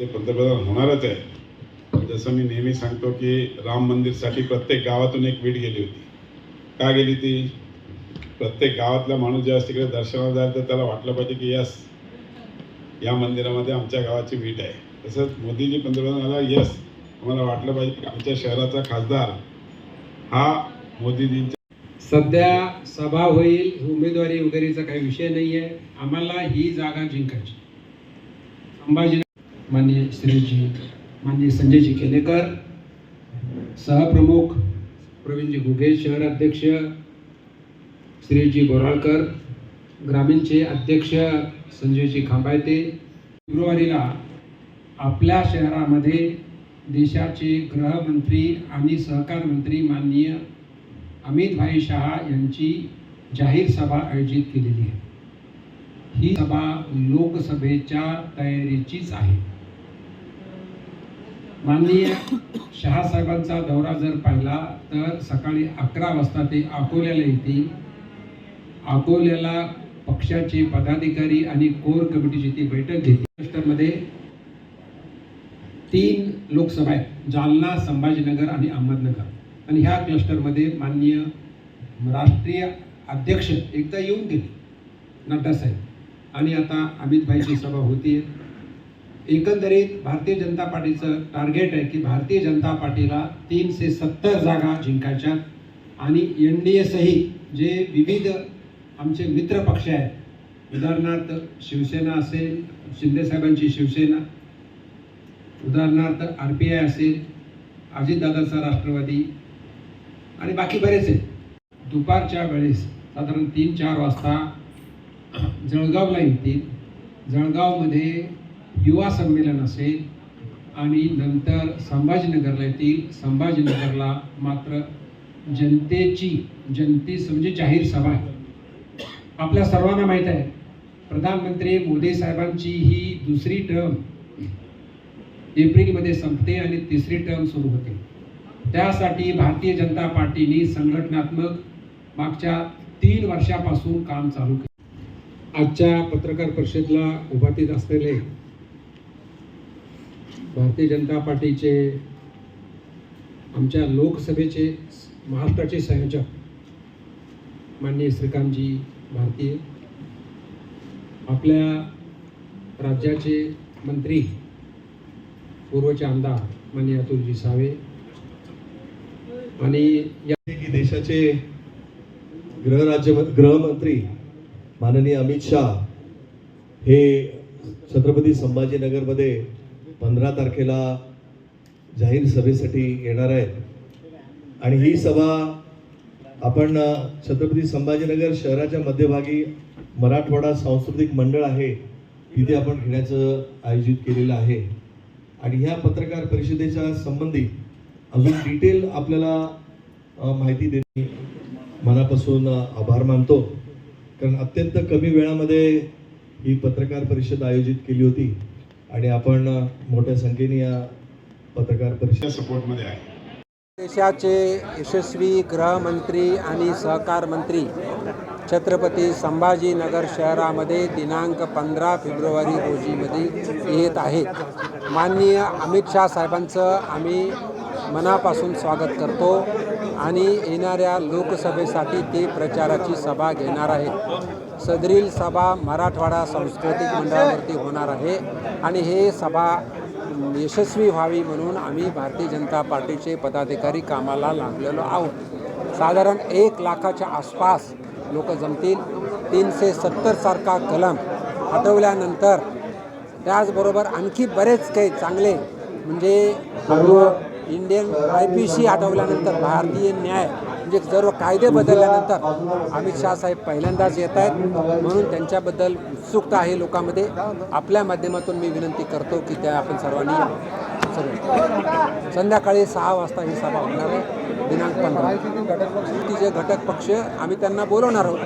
ते पंतप्रधान होणारच आहे. जसं मी नेहमी सांगतो की राम मंदिरसाठी प्रत्येक गावातून एक वीट गेली होती. का गेली ती? प्रत्येक गावातला माणूस जेव्हा तिकडे दर्शनाला जाईल तर त्याला वाटलं पाहिजे की यस या मंदिरामध्ये आमच्या गावाची वीट आहे. तसंच मोदीजी पंतप्रधान झाला यस आम्हाला वाटलं पाहिजे की आमच्या शहराचा खासदार हा मोदीजींच्या सध्या सभा होईल उमेदवारी वगैरेचा काही विषय नाही आहे आम्हाला ही जागा जिंकायची. संभाजी माननीय श्रीजी माननीय संजयजी केलेकर सहप्रमुख प्रवीणजी घुगे शहर अध्यक्ष श्रीजी बोराळकर ग्रामीणचे अध्यक्ष संजयजी खांबायते. फेब्रुवारीला आपल्या शहरामध्ये देशाचे गृहमंत्री आणि सहकार मंत्री माननीय अमितभाई शहा यांची जाहीर सभा आयोजित केलेली आहे. ही सभा लोकसभेच्या तयारीचीच आहे. माननीय शहासाहेबांचा दौरा जर पाहिला तर सकाळी अकरा वाजता ते अकोल्याला येतील. अकोल्याला पक्षाचे पदाधिकारी आणि कोर कमिटीची ती बैठक घेतली. महाराष्ट्रामध्ये तीन लोकसभा आहेत जालना संभाजीनगर आणि अहमदनगर. आणि ह्या क्लस्टरमध्ये माननीय राष्ट्रीय अध्यक्ष एकदा येऊन गेले नड्डा साहेब. आणि आता अमित भाईची सभा होती एकंदरीत भारतीय जनता पार्टीचं टार्गेट आहे की भारतीय जनता पार्टीला तीनशे सत्तर जागा जिंकायच्या आणि एन डी एसहित जे विविध आमचे मित्र पक्ष आहेत उदाहरणार्थ शिवसेना असेल शिंदेसाहेबांची शिवसेना उदाहरणार्थ आर पी आय असेल अजितदादाचा राष्ट्रवादी आणि बाकी बरेच आहेत. दुपारच्या वेळेस साधारण तीन चार वाजता जळगावला येतील. जळगावमध्ये युवा संमेलन असेल आणि नंतर संभाजीनगरला येतील. संभाजीनगरला मात्र जनतेची जनते म्हणजे जाहीर सभा आहे. आपल्या सर्वांना माहीत आहे प्रधानमंत्री मोदी साहेबांची ही दुसरी टर्म एप्रिलमध्ये संपते आणि तिसरी टर्म सुरू होते. त्यासाठी भारतीय जनता पार्टीने संघटनात्मक मागच्या तीन वर्षापासून काम चालू केले. आजच्या पत्रकार परिषदेला उभातीत असलेले भारतीय जनता पार्टीचे आमच्या लोकसभेचे महाराष्ट्राचे संयोजक माननीय श्रीकांतजी भारतीय आपल्या राज्याचे मंत्री पूर्वचे आमदार माननीय अतुलजी सावे आणि या की देशाचे गृहराज्य गृहमंत्री माननीय अमित शाह हे छत्रपती संभाजीनगरमध्ये पंधरा तारखेला जाहीर सभेसाठी येणार आहेत. आणि ही सभा आपण छत्रपती संभाजीनगर शहराच्या मध्यभागी मराठवाडा सांस्कृतिक मंडळ आहे तिथे आपण घेण्याचं आयोजित केलेलं आहे. आणि ह्या पत्रकार परिषदेच्या संबंधी अजून डिटेल आपल्याला माहिती देणे मनापासून आभार मानतो. कारण अत्यंत कमी वेळामध्ये ही पत्रकार परिषद आयोजित केली होती. आणि आपण मोठ्या संख्येने या पत्रकार परिषद सपोर्टमध्ये आहे. देशाचे यशस्वी गृहमंत्री आणि सहकार मंत्री छत्रपती संभाजीनगर शहरामध्ये दिनांक पंधरा फेब्रुवारी रोजीमध्ये येत आहेत. माननीय अमित शाह साहेबांचं आम्ही मनापासून स्वागत करतो आणि येणाऱ्या लोकसभेसाठी ते प्रचाराची सभा घेणार आहेत. सदरील सभा मराठवाडा सांस्कृतिक मंडळावरती होणार आहे. आणि हे सभा यशस्वी व्हावी म्हणून आम्ही भारतीय जनता पार्टीचे पदाधिकारी कामाला लागलेलो आहोत. साधारण एक लाखाच्या आसपास लोक जमतील. तीनशे सत्तरसारखा कलम हटवल्यानंतर त्याचबरोबर आणखी बरेच काही चांगले म्हणजे इंडियन आय पी सी हटवल्यानंतर भारतीय न्याय म्हणजे सर्व कायदे बदलल्यानंतर अमित शाह साहेब पहिल्यांदाच येत आहेत म्हणून त्यांच्याबद्दल उत्सुकता आहे लोकांमध्ये. आपल्या माध्यमातून मी विनंती करतो की त्या आपण सर्वांनी संध्याकाळी सहा वाजता ही सभा होणार आहे दिनांक पंधरा. जे घटक पक्ष आम्ही त्यांना बोलवणार आहोत.